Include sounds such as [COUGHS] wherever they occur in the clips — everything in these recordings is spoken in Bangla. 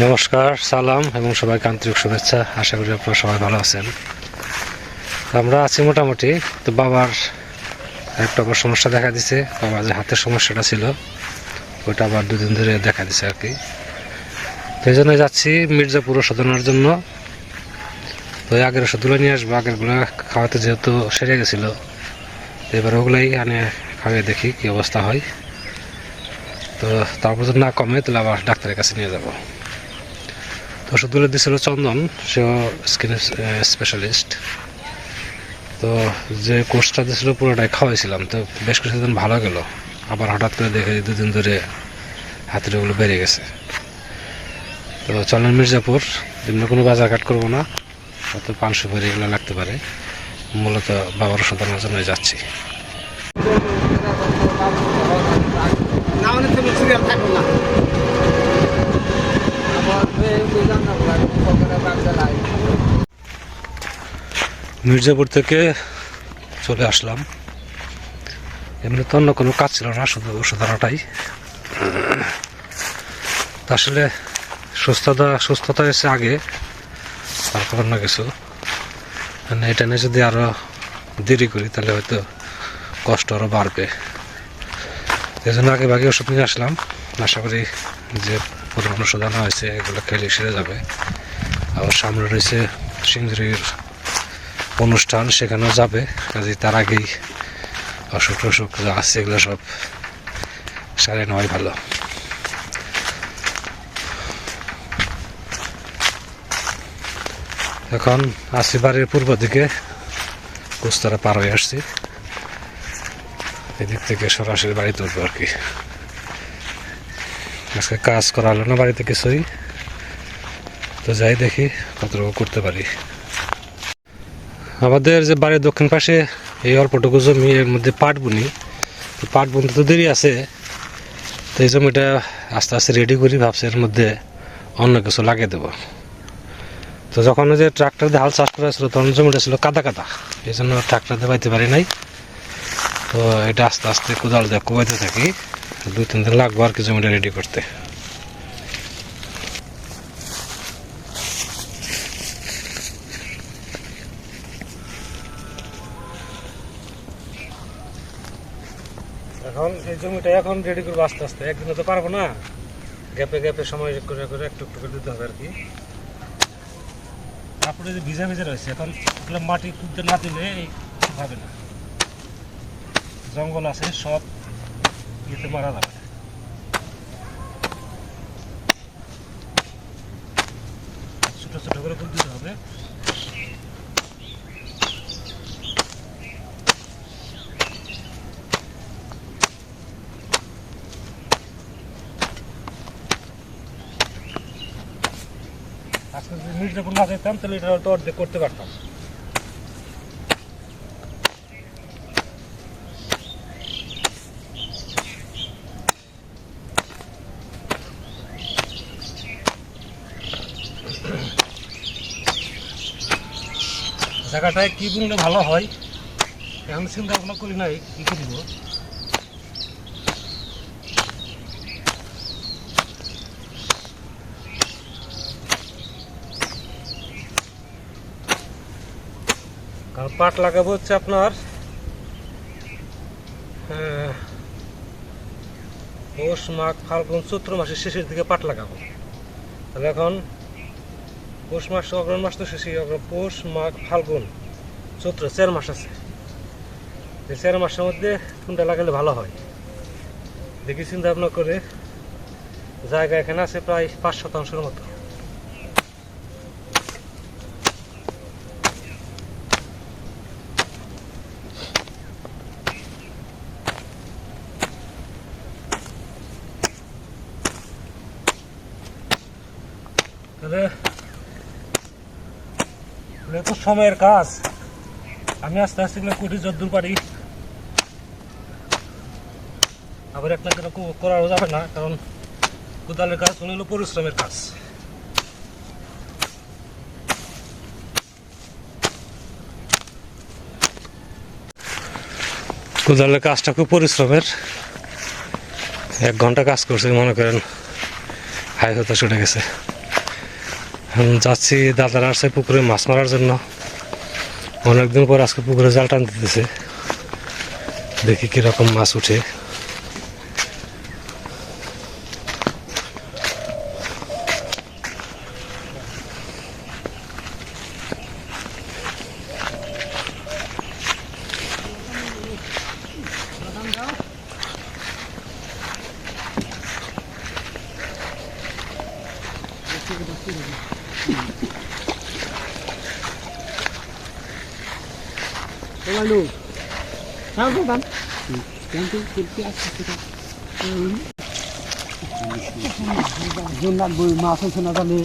নমস্কার, সালাম এবং সবাইকে আন্তরিক শুভেচ্ছা। আশা করি আপনারা সবাই ভালো আছেন। আমরা আছি মোটামুটি। তো বাবার একটা আবার সমস্যা দেখা দিছে। বাবার যে হাতের সমস্যাটা ছিল, ওটা আবার দুদিন ধরে দেখা দিছে আর কি। তো এই জন্য যাচ্ছি মির্জাপুর ওষুধ আনার জন্য। তো আগের ওষুধগুলো নিয়ে আসব। আগেরগুলো খাওয়াতে যেহেতু সেরে গেছিল এবার ওগুলাই আনে খাওয়াই দেখি কী অবস্থা হয়। তো তারপর যদি না কমে, তাহলে আবার ডাক্তারের কাছে নিয়ে যাব। ওষুধগুলো দিয়েছিল চন্দন, সেও স্কিন স্পেশালিস্ট তো যে কোর্সটা দিয়েছিল পুরোটাই খাওয়াইছিলাম, তো বেশ কিছুদিন ভালো গেল। আবার হঠাৎ করে দেখে দুদিন ধরে হাতের ওগুলো বেড়ে গেছে। তো চলেন মির্জাপুর বিভিন্ন কোনো বাজার ঘাট করব না, হয়তো পাঁচশো সুপারি এগুলো লাগতে পারে। মূলত বাবার ওষুধ জন্য যাচ্ছি। না হলে তুমি সিরিয়াল থাকবে না মির্জাপুর থেকে চলে আসলাম। এমনি তো অন্য কোনো কাজ ছিল না, শুধু ওষুধ আনাটাই। তা আসলে সুস্থতা সুস্থতা এসে আগে তারপর অন্য কিছু। মানে এটা নিয়ে যদি আরও দেরি করি, তাহলে হয়তো কষ্ট আরও বাড়বে। এই জন্য আগে ভাগে ওষুধ নিয়ে আসলাম। আশা করি যে পুরনো ওষুধ আনা হয়েছে, এগুলো খেলে সেরে যাবে। আবার সামনে রয়েছে সিন্দুরির অনুষ্ঠান সেখানেও যাবে কাজে তার আগেই অসুখ টসুখ যা আছে এগুলো সব সারে নেওয়াই ভালো। এখন আসি বাড়ির পূর্ব দিকে, কুস্তারা পার হয়ে আসছি। এদিক থেকে সরাসরি বাড়িতে উঠবো আর কি। আজকে কাজ করা হলো না বাড়িতে কিছুই। তো যাই দেখি কতটুকু করতে পারি। আমাদের যে বাড়ির দক্ষিণ পাশে এই অল্পটুকু জমি, এর মধ্যে পাট বুনি। তো পাট বুনতে তো দেরি আছে, তো এই জমিটা আস্তে আস্তে রেডি করি, ভাবছি এর মধ্যে অন্য কিছু লাগিয়ে দেবো। তো যখন যে ট্রাক্টর দিয়ে হাল চাষ করা ছিল তখন জমিটা ছিল কাদা কাদা। এই জন্য ট্রাক্টর দিয়ে পাইতে পারি নাই। তো এটা আস্তে আস্তে কোদাল দিয়ে কোবাইতে থাকি, দুই তিন দিন লাগবো আর কি জমিটা রেডি করতে এখন এই জমিটা এখন রেডি করব আস্তে আস্তে। একদিনে তো পারব না। গ্যাপে গ্যাপে সময় করে করে একটু একটু করে দিতে হবে আর কি। তারপরে যে ভিজা ভিজা রয়েছে, এখন মাটি খুঁজতে না দিলে হবে না। জঙ্গল আছে, সব ইয়েতে মারা যাবে। ছোটো ছোটো করে ফুল দিতে হবে। আজকে যদি মির্জাপুর না যেতাম, তাহলে এটা হয়তো অর্ধেক করতে পারতাম। জায়গাটায় কি বুনলে ভালো হয়, এখন চিন্তা ভাবনা করি নাই, কি করব কারণ পাট লাগাবো হচ্ছে আপনার আহ, পৌষ মাঘ ফাল্গুন চৈত্র মাসের শেষের দিকে পাট লাগাবো। তাহলে এখন পৌষ মাস অগ্রহণ মাস তো শেষে অগ্রহণ পৌষ মাঘ ফাল্গুন চৈত্র চার মাস আছে। এই চার মাসের মধ্যে কোনটা লাগালে ভালো হয়? দেখি চিন্তা ভাবনা করে। জায়গা এখানে আছে প্রায় পাঁচ শতাংশের মতো তাহলে এগুলো তো সময়ের কাজ। আমি আস্তে আস্তে এগুলো করি যদ্দূর পারি। আবার একটা করে কো- করাও যাবে না, কারণ কোদালের কাজ মনে হলো পরিশ্রমের কাজ। কোদালের কাজটা খুব পরিশ্রমের। এক ঘণ্টা কাজ করছে, মনে করেন। হাই হতে ছুটে গেছে। যাচ্ছি দাদারা আসছে পুকুরে, মাছ মারার জন্য। অনেকদিন পর আজকে পুকুরে জাল টান দিতেছে। দেখি কীরকম মাছ উঠে। Kursi atas itu. বই মাছ হচ্ছে না জানি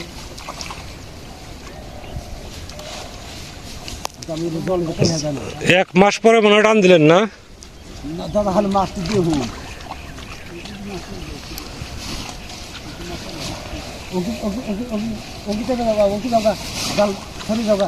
আমি জল খেতে না জানি এক মাস পরে মনে হয় টান দিলেন না? না দাদা খালি মাছটি দিয়ে হুম ওকি ওকি ওকি ওকি ওকি থেকে যাবা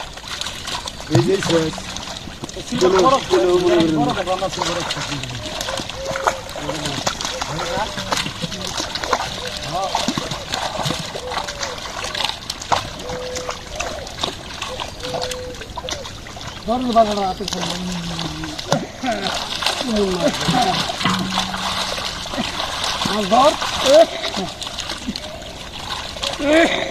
কি খাওয়াইলো খাওয়াইলাম গিলাস কাপ মেলা দেখে হয়তো ধরছি উঠিটা যদি এই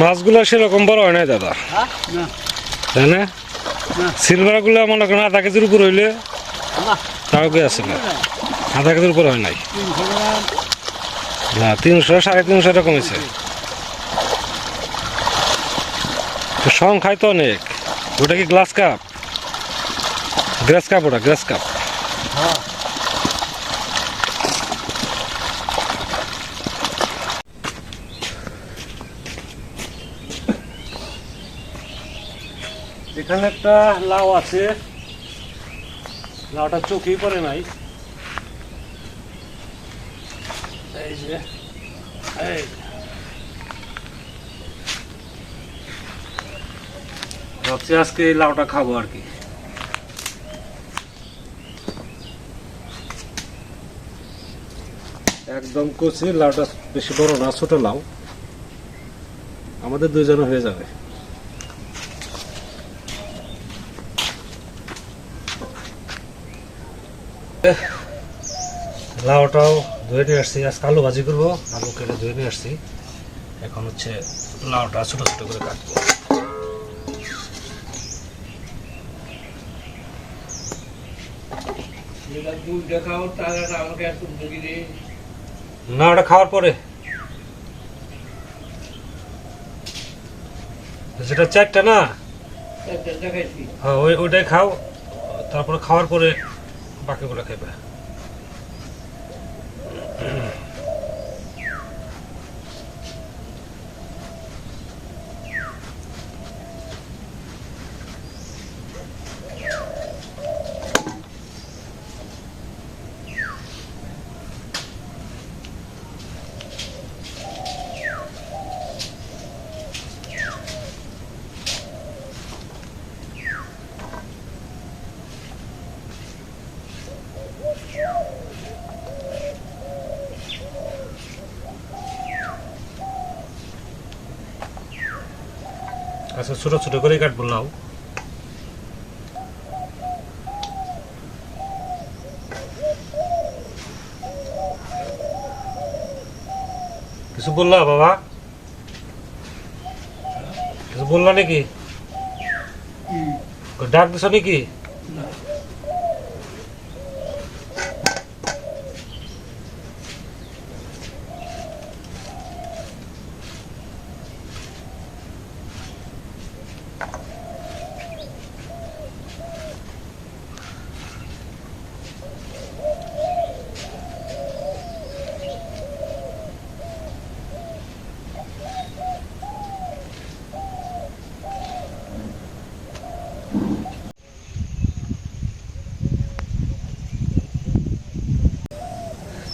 মাছগুলো সেরকম বড় হয় নাই দাদা। তাই না? না। সিলভারগুলো মনে করেন আধা কেজির উপর হইলে তাও কে আছে না? আধা কেজির উপর হয় নাই। না তিনশো সাড়ে তিনশো এরকম হয়েছে সংখ্যায় তো অনেক। ওটা কি গ্লাস কাপ? গ্লাস কাপ ওটা গ্লাস কাপ। এখানে একটা লাউ আছে। লাউটা চোখেই পড়ে নাই। এই যে ভাবছি আজকে এই লাউটা খাব আর কি। একদম কচি, লাউটা বেশি বড় না, ছোট লাউ। আমাদের দুজনে হয়ে যাবে। লাউটাও ধুয়ে নিয়ে আসছি। আজকে আলু ভাজি করব আলু কেটে ধুয়ে নিয়ে আসছি। এখন হচ্ছে লাউটা ছোট ছোট করে কাটবো। না ওটা খাওয়ার পরে। যেটা চারটা না? হ্যাঁ ওই ওইটাই খাও। তারপরে খাওয়ার পরে বাকিগুলো খাইবে। আচ্ছা ছোট ছোট করে কাটবো লাউ কিছু বললা বাবা? কিছু বললা নাকি? ডাক দিছ নাকি?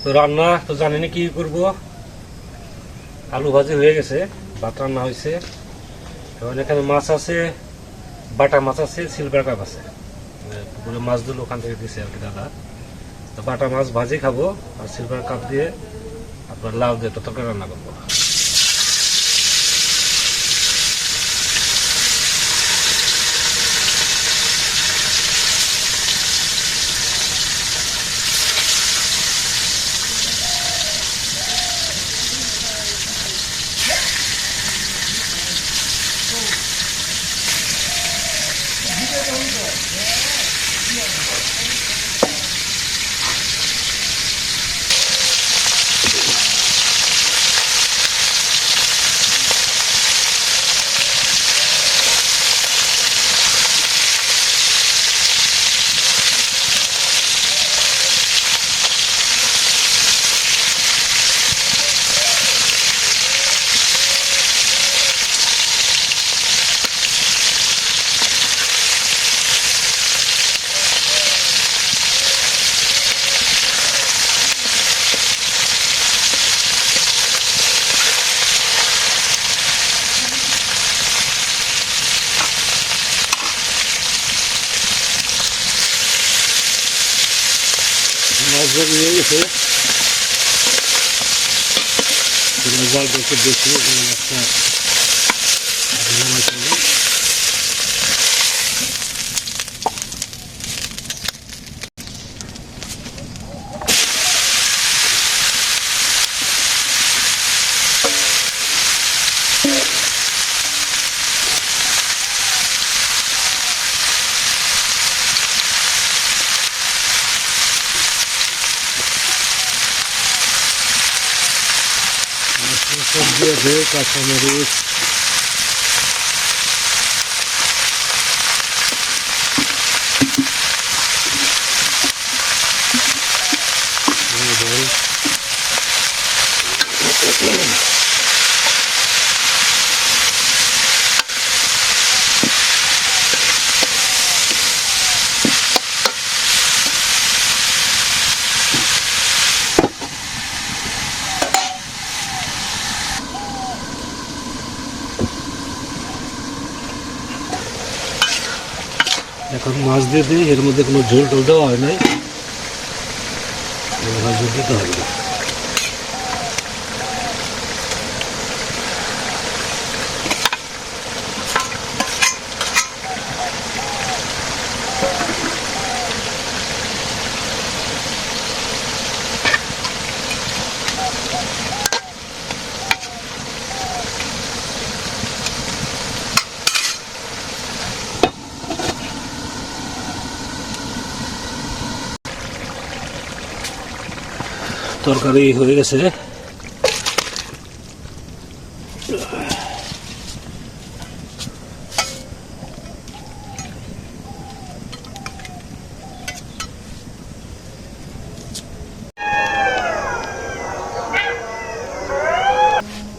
তো রান্না, তো জানি না কি করব। আলু ভাজি হয়ে গেছে, ভাত রান্না হয়েছে এবং এখানে মাছ আছে, বাটা মাছ আছে সিলভার কাপ আছে। মানে পুকুরে মাছ দিল ওখান থেকে দিছে আর কি দাদা। তো বাটা মাছ ভাজি খাব, আর সিলভার কাপ দিয়ে আপনার লাউ দিয়ে তরকারি রান্না করব। জল সবজি আছে কাঁচামরিচ লবণ। এখন মাছ দিয়ে দিই এর মধ্যে কোনো ঝোল টোল দেওয়া হয় নাই। দিতে হবে। তরকারি হয়ে গেছে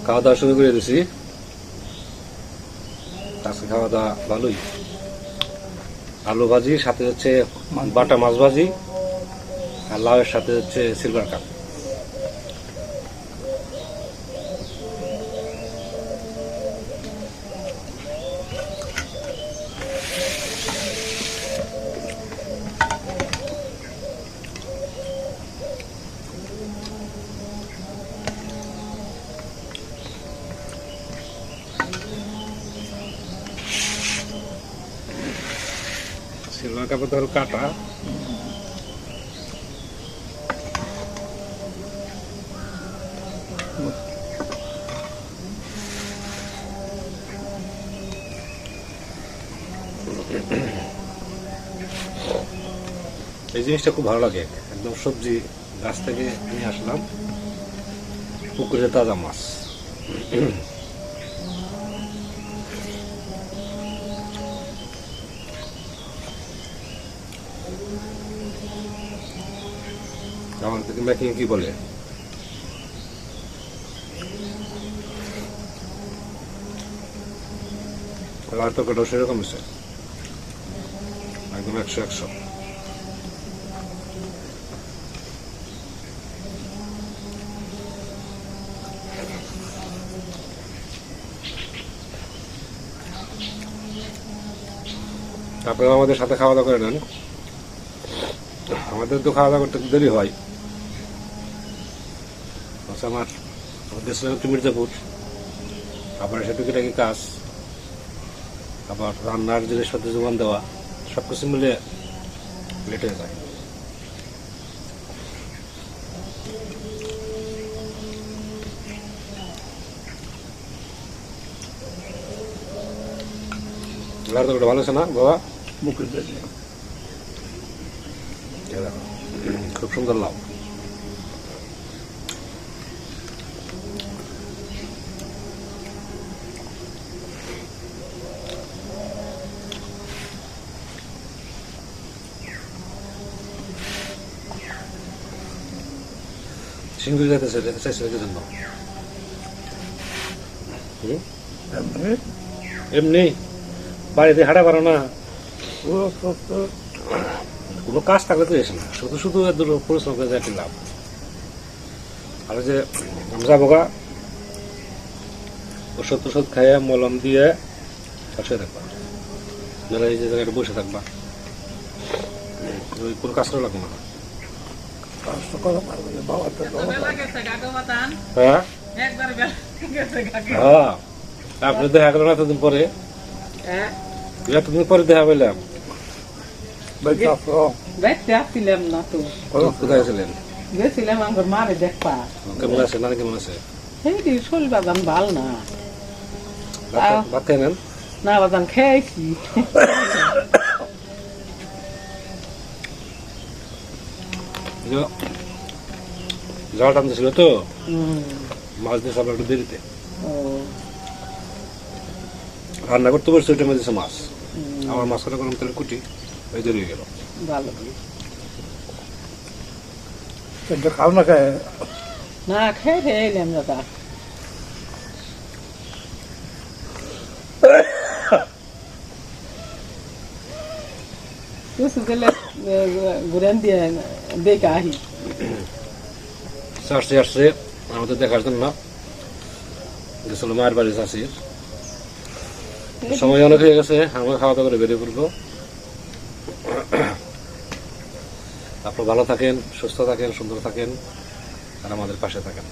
খাওয়া দাওয়া শুরু করে দিছি। আজকে খাওয়া দাওয়া ভালোই। আলু ভাজি, সাথে হচ্ছে বাটা মাছ ভাজি, আর লাউয়ের সাথে হচ্ছে সিলভার কাপ তো হলো কাটা। এই জিনিসটা খুব ভালো লাগে। একদম সবজি গাছ থেকে নিয়ে আসলাম। পুকুরে তাজা মাছ। থেকে মেকিং কি বলে? আর কটা সেরকম হচ্ছে একদম একশো একশো। তারপরে আমাদের সাথে খাওয়া দাওয়া করে নেন। আমাদের তো খাওয়া দাওয়া করতে দেরি হয়। আচ্ছা আমার। ছিল হচ্ছে মির্জাপুর আবার সে টুকিটাকি কাজ আবার রান্নার জিনিসপত্র যোগান দেওয়া সব কিছু মিলে লেট হয়ে যায়। ভালো আছে না বাবা? দেখো, খুব সুন্দর লাউ। সিঙ্গুর যেতে চাইছিল কি জন্য এমনি বাড়িতে হাঁটা পারো না কোনো কাজ থাকলে তো এসে না শুধু শুধু দূর পরিশ্রম করে যায় লাভ আর যে আমরা গা ওষুধ টষুধ খাইয়ে মলম দিয়ে বসে থাকবা নাহলে এই যে জায়গাটা বসে থাকবা ওই কোনো কাজ করা লাগবে না কাজ করা পারবে না বাবা তো হ্যাঁ? একবার বেলা গেছে গাগে হ্যাঁ। আপনি দেখা গেল এতদিন পরে? হ্যাঁ? এতদিন পরে দেখা পেলাম কেমন আছে? নানি কেমন আছে? ভালো না। ভাত- খাই নেন। না বাজান খেয়েছি। [COUGHS] এই যে জল টানতেছিল তো হুম, মাছ দিয়ে সব একটু দেরিতে ও, রান্না করতে পারছি ওইটা মেঝেছে মাছ হুম, আমার মাছ কাটা করলাম তাহলে কুটি ওই দেরি হয়ে গেল ভালো কিন্তু খাও না খায় না খেয়ে খেয়ে এলাম দাদা কিছু গেলে ঘুরেন দিয়ে দেখে আহি আসছে আসছে আমাদের দেখার জন্য গেছিল মায়ের বাড়ি চাষির সময় অনেক হয়ে গেছে আমরা খাওয়া দাওয়া করে বেরিয়ে পড়ব আপনার ভালো থাকেন সুস্থ থাকেন সুন্দর থাকেন আর আমাদের পাশে থাকেন